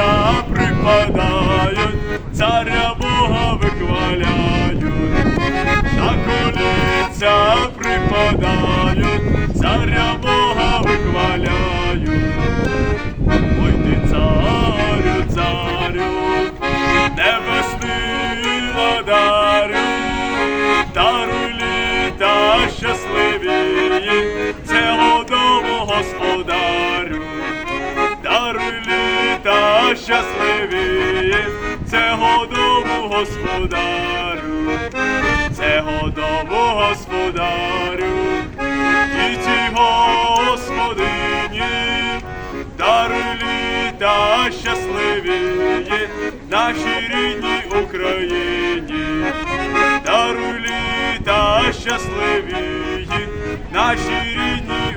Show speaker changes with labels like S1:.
S1: коліна припадають, царя Бога вихваляють, на коліця припадають, царя Бога вихваляють, Ой ти царю, царю, небесний владарю, даруй літа щасливі, це Господарю щасливі, це дому господарю, цього дому господарю, діті господині, даруй літа щасливі, наші рідні Україні, даруй та щасливі, наші рідні.